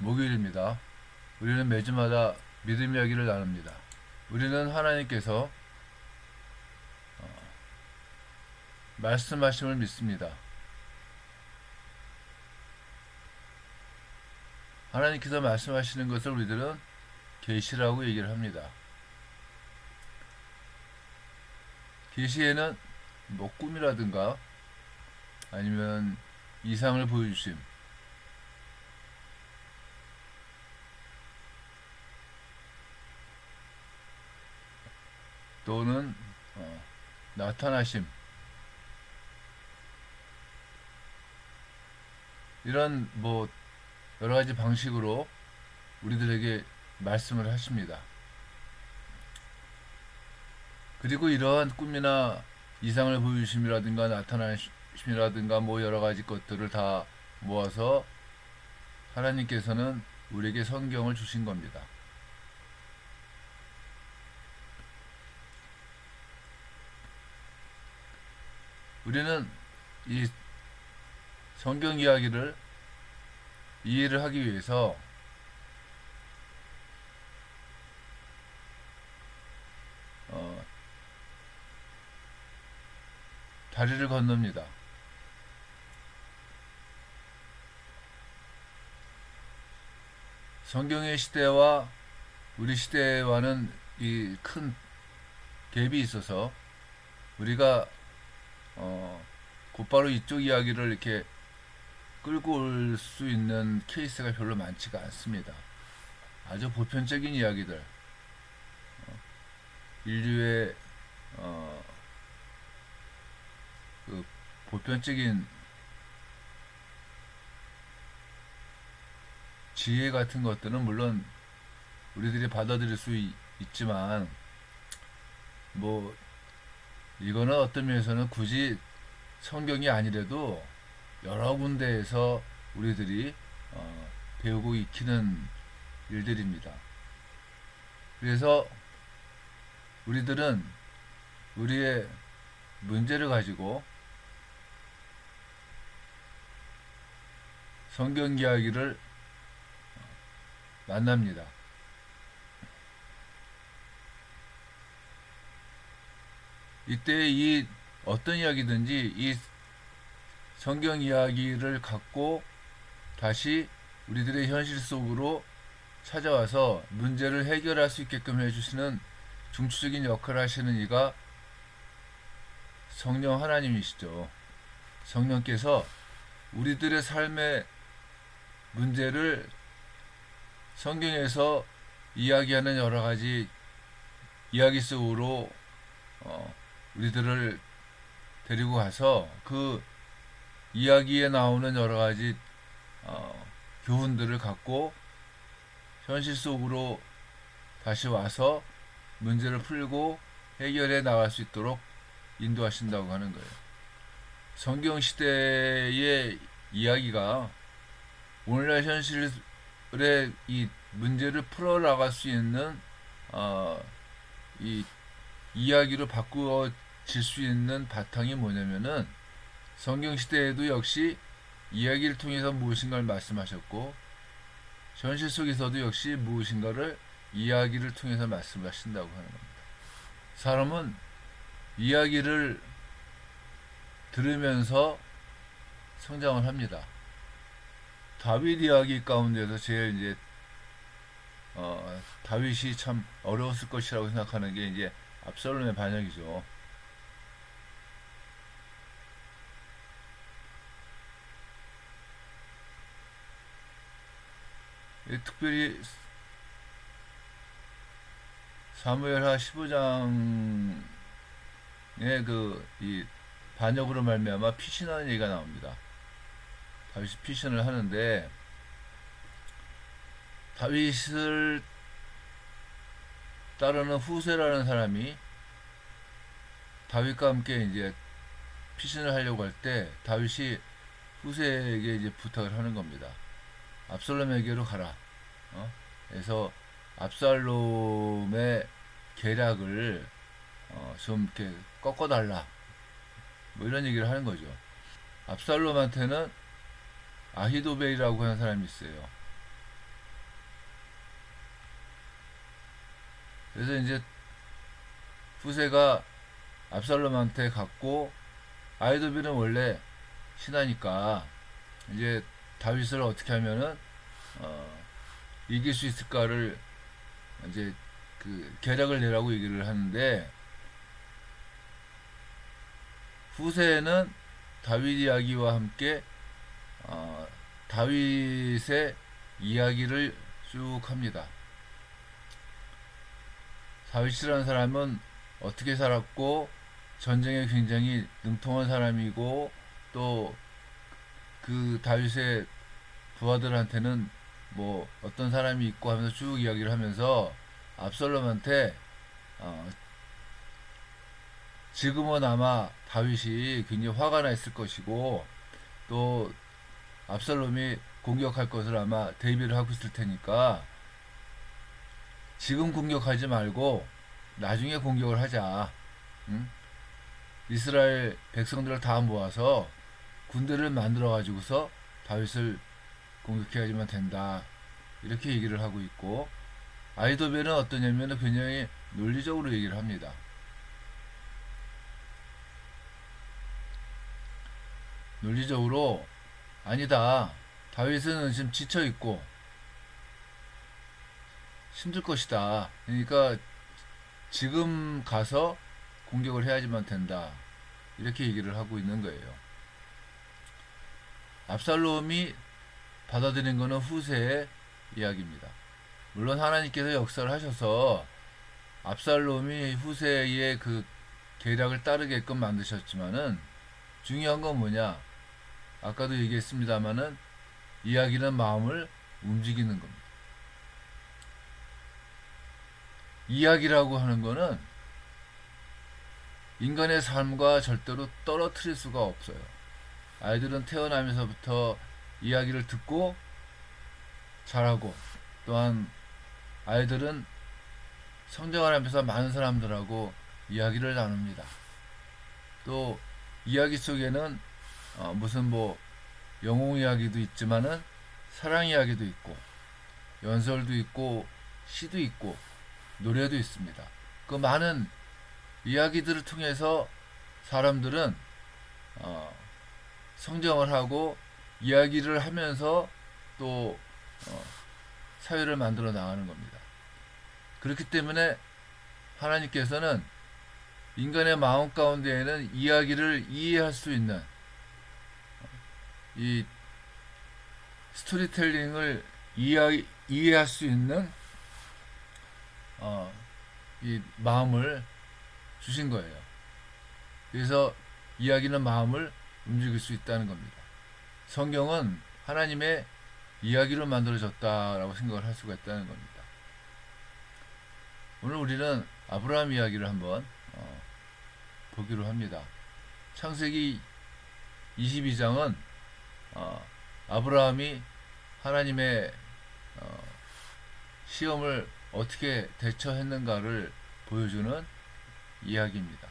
목요일입니다. 우리는 매주마다 믿음 이야기를 나눕니다. 우리는 하나님께서 어, 말씀하심을 믿습니다. 하나님께서 말씀하시는 것을 우리들은 계시라고 얘기를 합니다. 계시에는 뭐 꿈이라든가 아니면 이상을 보여주심 또는 어, 나타나심 이런 뭐 여러 가지 방식으로 우리들에게 말씀을 하십니다. 그리고 이러한 꿈이나 이상을 보여주심이라든가 나타나심이라든가 뭐 여러 가지 것들을 다 모아서 하나님께서는 우리에게 성경을 주신 겁니다. 우리는 이 성경 이야기를 이해를 하기 위해서 어, 다리를 건넙니다. 성경의 시대와 우리 시대와는 이 큰 갭이 있어서 우리가 어, 곧바로 이쪽 이야기를 이렇게 끌고 올 수 있는 케이스가 별로 많지가 않습니다. 아주 보편적인 이야기들, 어, 인류의 어, 그 보편적인 지혜 같은 것들은 물론 우리들이 받아들일 수 있, 있지만 뭐 이거는 어떤 면에서는 굳이 성경이 아니래도 여러 군데에서 우리들이 어, 배우고 익히는 일들입니다. 그래서 우리들은 우리의 문제를 가지고 성경 이야기를 만납니다. 이때 이 어떤 이야기든지 이 성경 이야기를 갖고 다시 우리들의 현실 속으로 찾아와서 문제를 해결할 수 있게끔 해주시는 중추적인 역할을 하시는 이가 성령 하나님이시죠. 성령께서 우리들의 삶의 문제를 성경에서 이야기하는 여러 가지 이야기 속으로 어, 우리들을 데리고 가서 그 이야기에 나오는 여러 가지 어, 교훈들을 갖고 현실 속으로 다시 와서 문제를 풀고 해결해 나갈 수 있도록 인도하신다고 하는 거예요. 성경 시대의 이야기가 오늘날 현실의 이 문제를 풀어 나갈 수 있는 어, 이 이야기로 바꾸어 질 수 있는 바탕이 뭐냐면은 성경 시대에도 역시 이야기를 통해서 무엇인가를 말씀하셨고 현실 속에서도 역시 무엇인가를 이야기를 통해서 말씀하신다고 하는 겁니다. 사람은 이야기를 들으면서 성장을 합니다. 다윗 이야기 가운데서 제일 이제 어, 다윗이 참 어려웠을 것이라고 생각하는 게 이제 압살롬의 반역이죠. 특별히 사무엘하 15장의 그이 반역으로 말미암아 피신하는 얘기가 나옵니다. 다윗이 피신을 하는데 다윗을 따르는 후세라는 사람이 다윗과 함께 이제 피신을 하려고 할 때 다윗이 후세에게 이제 부탁을 하는 겁니다. 압살롬에게로 가라. 어? 그래서 압살롬의 계략을 어, 좀 이렇게 꺾어달라. 뭐 이런 얘기를 하는 거죠. 압살롬한테는 아히도베이라고 하는 사람이 있어요. 그래서 이제 후세가 압살롬한테 갔고 아히도베는 원래 신하니까 이제 다윗을 어떻게 하면은 어, 이길 수 있을까를 이제 그 계략을 내라고 얘기를 하는데 후세는 다윗 이야기와 함께 어, 다윗의 이야기를 쭉 합니다. 다윗이라는 사람은 어떻게 살았고 전쟁에 굉장히 능통한 사람이고 또 그 다윗의 부하들한테는 뭐 어떤 사람이 있고 하면서 쭉 이야기를 하면서 압살롬한테 어, 지금은 아마 다윗이 굉장히 화가 나 있을 것이고 또 압살롬이 공격할 것을 아마 대비를 하고 있을 테니까 지금 공격하지 말고 나중에 공격을 하자. 응? 이스라엘 백성들을 다 모아서 군대를 만들어 가지고서 다윗을 공격해야지만 된다. 이렇게 얘기를 하고 있고 아이도벨은 어떠냐면 굉장히 논리적으로 얘기를 합니다. 논리적으로 아니다. 다윗은 지금 지쳐 있고 힘들 것이다. 그러니까 지금 가서 공격을 해야지만 된다. 이렇게 얘기를 하고 있는 거예요. 압살롬이 받아들인 것은 후세의 이야기입니다. 물론 하나님께서 역사를 하셔서 압살롬이 후세의 그 계략을 따르게끔 만드셨지만은 중요한 건 뭐냐? 아까도 얘기했습니다마는 이야기는 마음을 움직이는 겁니다. 이야기라고 하는 거는 인간의 삶과 절대로 떨어뜨릴 수가 없어요. 아이들은 태어나면서부터 이야기를 듣고 자라고 또한 아이들은 성장을 하면서 많은 사람들하고 이야기를 나눕니다. 또 이야기 속에는 어, 무슨 뭐 영웅 이야기도 있지만은 사랑 이야기도 있고 연설도 있고 시도 있고 노래도 있습니다. 그 많은 이야기들을 통해서 사람들은 어, 성장을 하고 이야기를 하면서 또 어, 사회를 만들어 나가는 겁니다. 그렇기 때문에 하나님께서는 인간의 마음 가운데에는 이야기를 이해할 수 있는 이 스토리텔링을 이해, 이해할 수 있는 어, 이 마음을 주신 거예요. 그래서 이야기는 마음을 움직일 수 있다는 겁니다. 성경은 하나님의 이야기로 만들어졌다라고 생각을 할 수가 있다는 겁니다. 오늘 우리는 아브라함 이야기를 한번 어, 보기로 합니다. 창세기 22장은 어, 아브라함이 하나님의 어, 시험을 어떻게 대처했는가를 보여주는 이야기입니다.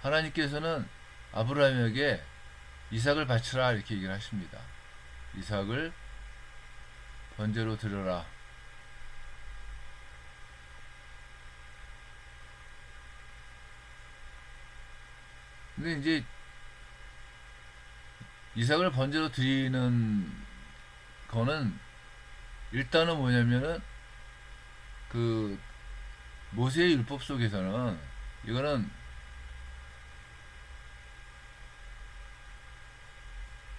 하나님께서는 아브라함에게 이삭을 바치라 이렇게 얘기를 하십니다. 이삭을 번제로 드려라. 근데 이제 이삭을 번제로 드리는 거는 일단은 뭐냐면은 그 모세의 율법 속에서는 이거는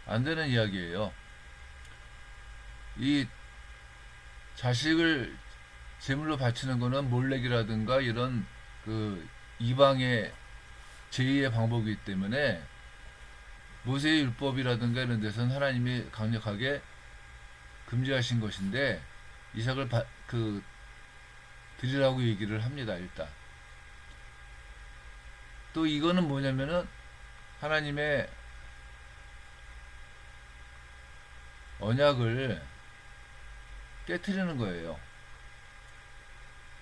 안 되는 이야기예요. 이 자식을 제물로 바치는 거는 몰렉이라든가 이런 그 이방의 제2의 방법이기 때문에 모세의 율법이라든가 이런 데서는 하나님이 강력하게 금지하신 것인데 이삭을 바, 그 드리라고 얘기를 합니다 일단 또 이거는 뭐냐면은 하나님의 언약을 깨뜨리는 거예요.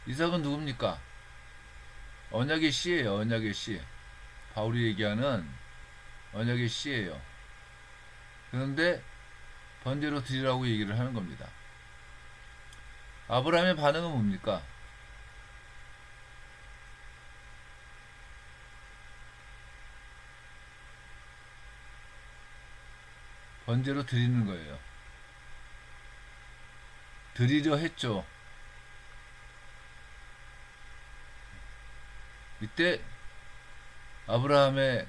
이삭은 누굽니까? 언약의 씨예요. 언약의 씨. 바울이 얘기하는 언약의 씨예요. 그런데 번제로 드리라고 얘기를 하는 겁니다. 아브라함의 반응은 뭡니까? 번제로 드리는 거예요. 드리려 했죠. 이때 아브라함의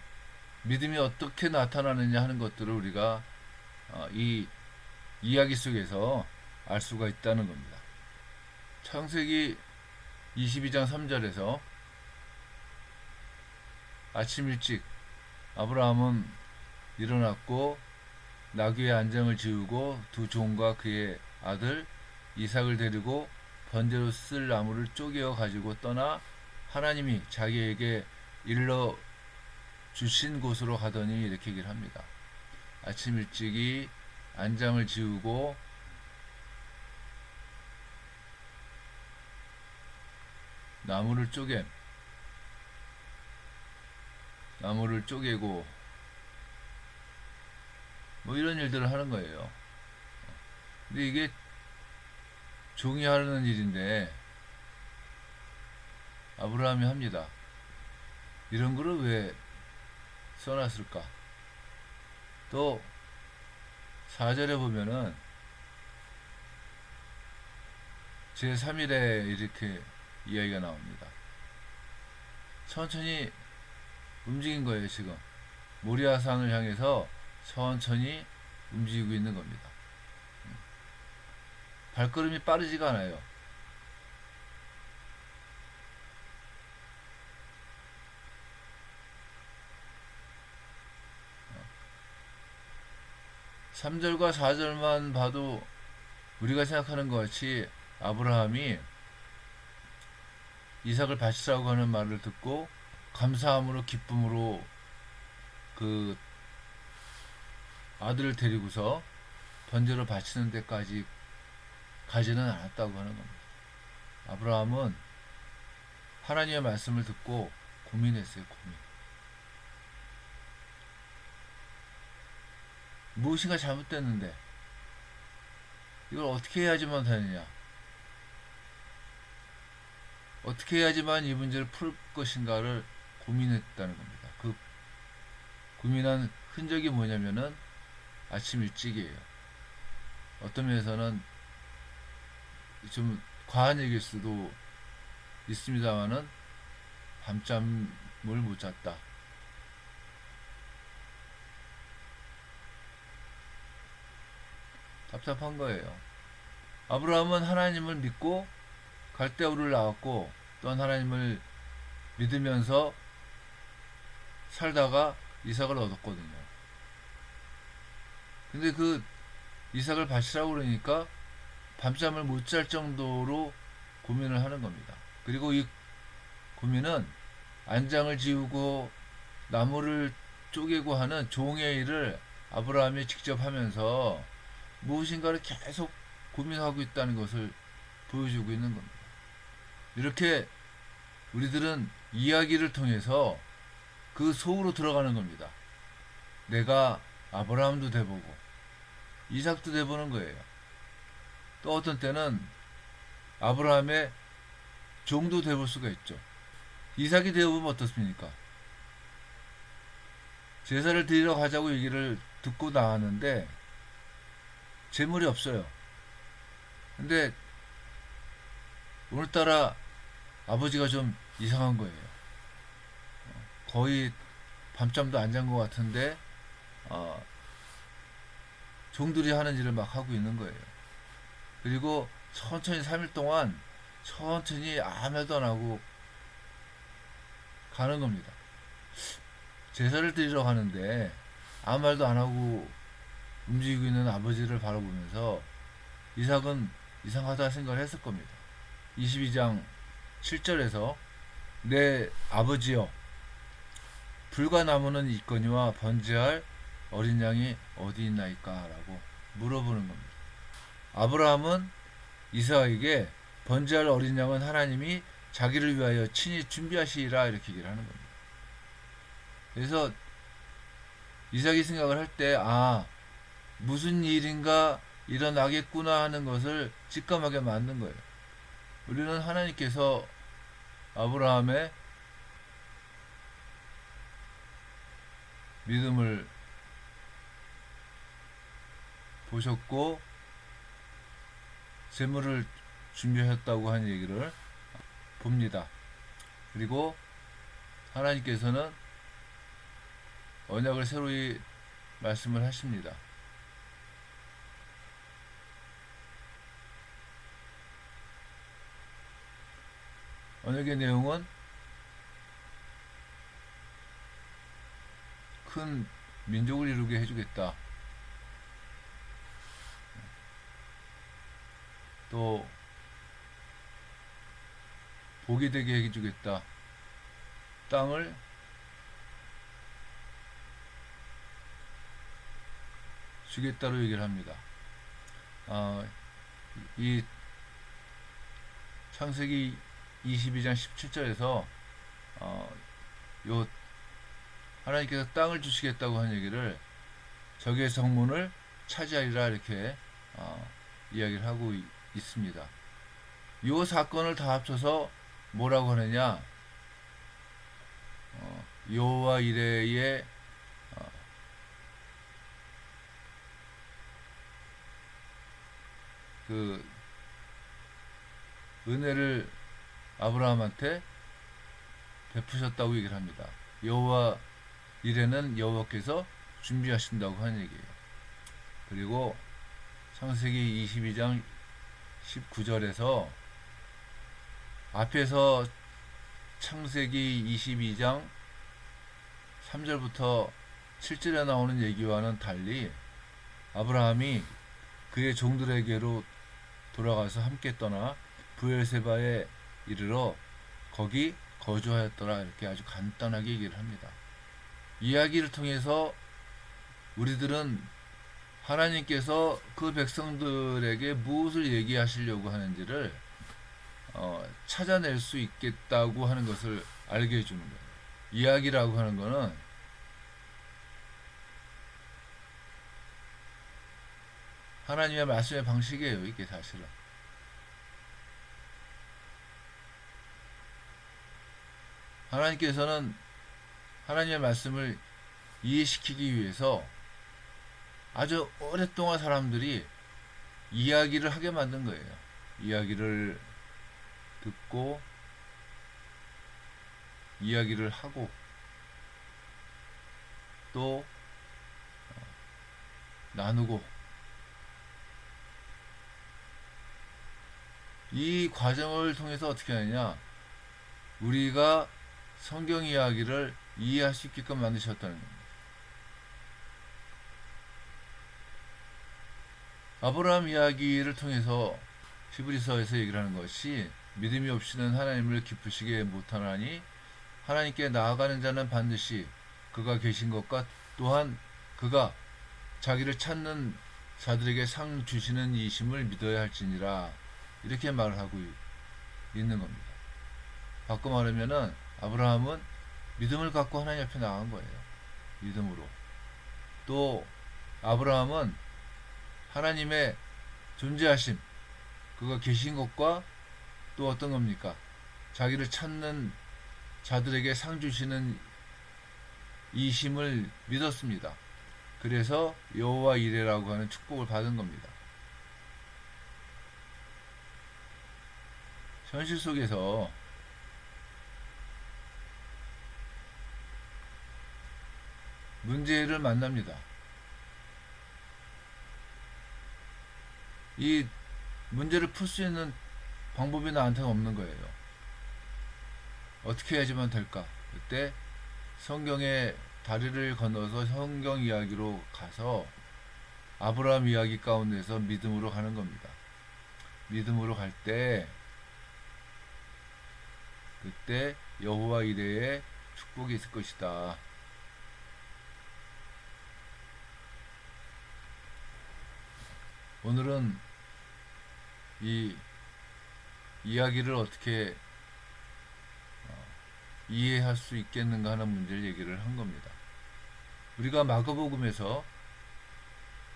믿음이 어떻게 나타나느냐 하는 것들을 우리가 어, 이 이야기 속에서 알 수가 있다는 겁니다. 창세기 22장 3절에서 아침 일찍 아브라함은 일어났고 나귀의 안장을 지우고 두 종과 그의 아들 이삭을 데리고 번제로 쓸 나무를 쪼개어 가지고 떠나 하나님이 자기에게 일러 주신 곳으로 가더니 이렇게 얘기를 합니다. 아침 일찍이 안장을 지우고 나무를 쪼개 나무를 쪼개고 뭐 이런 일들을 하는 거예요. 근데 이게 종이 하는 일인데 아브라함이 합니다. 이런 거를 왜 써놨을까? 또 4절에 보면은 제3일에 이렇게 이야기가 나옵니다. 천천히 움직인 거예요, 지금. 모리아산을 향해서 천천히 움직이고 있는 겁니다. 발걸음이 빠르지가 않아요. 3절과 4절만 봐도 우리가 생각하는 것 같이 아브라함이 이삭을 바치라고 하는 말을 듣고 감사함으로 기쁨으로 그 아들을 데리고서 번제로 바치는 데까지 가지는 않았다고 하는 겁니다. 아브라함은 하나님의 말씀을 듣고 고민했어요, 고민. 무엇인가 잘못됐는데 이걸 어떻게 해야지만 되느냐? 어떻게 해야지만 이 문제를 풀 것인가를 고민했다는 겁니다. 그 고민한 흔적이 뭐냐면은 아침 일찍이에요. 어떤 면에서는 좀 과한 얘기일 수도 있습니다만은 밤잠을 못 잤다. 답답한 거예요. 아브라함은 하나님을 믿고 갈대우를 나왔고 또한 하나님을 믿으면서 살다가 이삭을 얻었거든요. 근데 그 이삭을 바치라고 그러니까 밤잠을 못 잘 정도로 고민을 하는 겁니다. 그리고 이 고민은 안장을 지우고 나무를 쪼개고 하는 종의 일을 아브라함이 직접 하면서 무엇인가를 계속 고민하고 있다는 것을 보여주고 있는 겁니다. 이렇게 우리들은 이야기를 통해서 그 속으로 들어가는 겁니다. 내가 아브라함도 돼보고 이삭도 돼보는 거예요. 또 어떤 때는 아브라함의 종도 돼볼 수가 있죠. 이삭이 되어보면 어떻습니까? 제사를 드리러 가자고 얘기를 듣고 나왔는데 재물이 없어요. 근데 오늘따라 아버지가 좀 이상한 거예요. 거의 밤잠도 안 잔 것 같은데 어, 종들이 하는 일을 막 하고 있는 거예요. 그리고 천천히 3일 동안 천천히 아무 말도 안 하고 가는 겁니다. 제사를 드리러 가는데 아무 말도 안 하고 움직이고 있는 아버지를 바라보면서 이삭은 이상하다 생각을 했을 겁니다. 22장 7절에서 내 아버지여 불과 나무는 있거니와 번제할 어린 양이 어디 있나이까? 라고 물어보는 겁니다. 아브라함은 이삭에게 번제할 어린 양은 하나님이 자기를 위하여 친히 준비하시리라 이렇게 얘기를 하는 겁니다. 그래서 이삭이 생각을 할 때, 아, 무슨 일인가 일어나겠구나 하는 것을 직감하게 만든 거예요. 우리는 하나님께서 아브라함의 믿음을 보셨고 재물을 준비하셨다고 하는 얘기를 봅니다. 그리고 하나님께서는 언약을 새로이 말씀을 하십니다. 언약의 내용은 큰 민족을 이루게 해주겠다. 또 복이 되게 해주겠다. 땅을 주겠다로 얘기를 합니다. 아, 이 창세기 22장 17절에서 어, 요 하나님께서 땅을 주시겠다고 한 얘기를 적의 성문을 차지하리라 이렇게 어, 이야기를 하고 이- 있습니다. 이 사건을 다 합쳐서 뭐라고 하느냐? 어, 여호와 이레의 어, 그 은혜를 아브라함한테 베푸셨다고 얘기를 합니다. 여호와 이레는 여호와께서 준비하신다고 하는 얘기예요. 그리고 창세기 22장 19절에서 앞에서 창세기 22장 3절부터 7절에 나오는 얘기와는 달리 아브라함이 그의 종들에게로 돌아가서 함께 떠나 부엘세바에 이르러 거기 거주하였더라 이렇게 아주 간단하게 얘기를 합니다. 이야기를 통해서 우리들은 하나님께서 그 백성들에게 무엇을 얘기하시려고 하는지를 어, 찾아낼 수 있겠다고 하는 것을 알게 해주는 거예요. 이야기라고 하는 거는 하나님의 말씀의 방식이에요. 이게 사실은. 하나님께서는 하나님의 말씀을 이해시키기 위해서 아주 오랫동안 사람들이 이야기를 하게 만든 거예요. 이야기를 듣고 이야기를 하고 또 어, 나누고 이 과정을 통해서 어떻게 하느냐 우리가 성경 이야기를 이해할 수 있게끔 만드셨다는 겁니다. 아브라함 이야기를 통해서 히브리서에서 얘기를 하는 것이 믿음이 없이는 하나님을 기쁘시게 못하나니 하나님께 나아가는 자는 반드시 그가 계신 것과 또한 그가 자기를 찾는 자들에게 상 주시는 이심을 믿어야 할지니라 이렇게 말을 하고 있는 겁니다. 바꿔 말하면은 아브라함은 믿음을 갖고 하나님 앞에 나간 거예요. 믿음으로. 또 아브라함은 하나님의 존재하심, 그가 계신 것과 또 어떤 겁니까? 자기를 찾는 자들에게 상 주시는 이심을 믿었습니다. 그래서 여호와 이레라고 하는 축복을 받은 겁니다. 현실 속에서 문제를 만납니다. 이 문제를 풀 수 있는 방법이 나한테는 없는 거예요. 어떻게 해야지만 될까? 그때 성경의 다리를 건너서 성경 이야기로 가서 아브라함 이야기 가운데서 믿음으로 가는 겁니다. 믿음으로 갈 때 그때 여호와 이레의 축복이 있을 것이다. 오늘은 이 이야기를 어떻게 어, 이해할 수 있겠는가 하는 문제를 얘기를 한 겁니다. 우리가 마가복음에서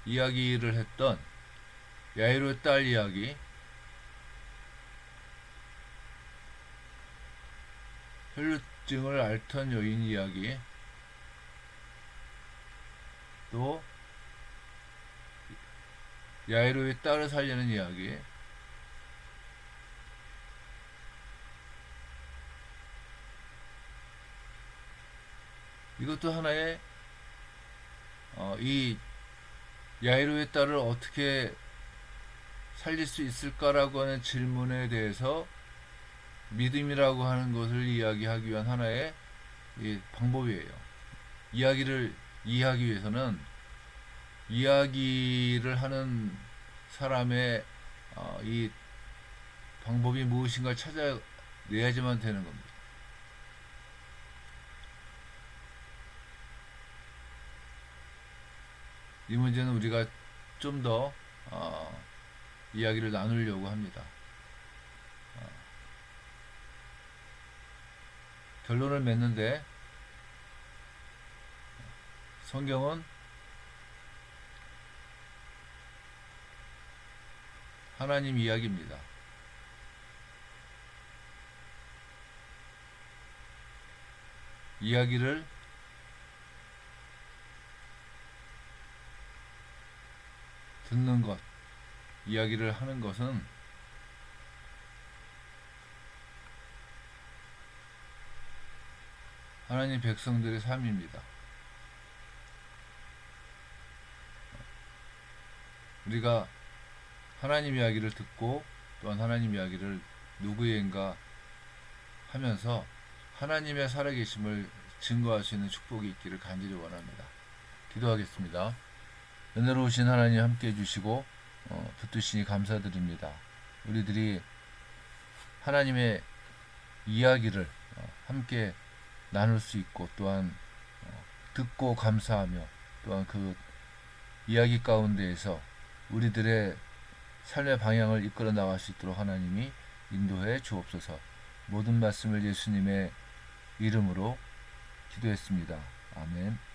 이야기를 했던 야이로의 딸 이야기, 혈루증을 앓던 여인 이야기, 또 야이로의 딸을 살리는 이야기. 이것도 하나의 어, 이 야이로의 딸을 어떻게 살릴 수 있을까라고 하는 질문에 대해서 믿음이라고 하는 것을 이야기하기 위한 하나의 이 방법이에요. 이야기를 이해하기 위해서는 이야기를 하는 사람의 어, 이 방법이 무엇인가를 찾아내야지만 되는 겁니다. 이 문제는 우리가 좀더 어, 이야기를 나누려고 합니다. 어, 결론을 맺는데 성경은 하나님 이야기입니다. 이야기를 듣는 것, 이야기를 하는 것은 하나님 백성들의 삶입니다. 우리가 하나님 이야기를 듣고 또한 하나님 이야기를 누구에겐가 하면서 하나님의 살아계심을 증거할 수 있는 축복이 있기를 간절히 원합니다. 기도하겠습니다. 은혜로우신 하나님 함께 해주시고 어, 붙드시니 감사드립니다. 우리들이 하나님의 이야기를 어, 함께 나눌 수 있고 또한 어, 듣고 감사하며 또한 그 이야기 가운데에서 우리들의 삶의 방향을 이끌어 나갈 수 있도록 하나님이 인도해 주옵소서. 모든 말씀을 예수님의 이름으로 기도했습니다. 아멘.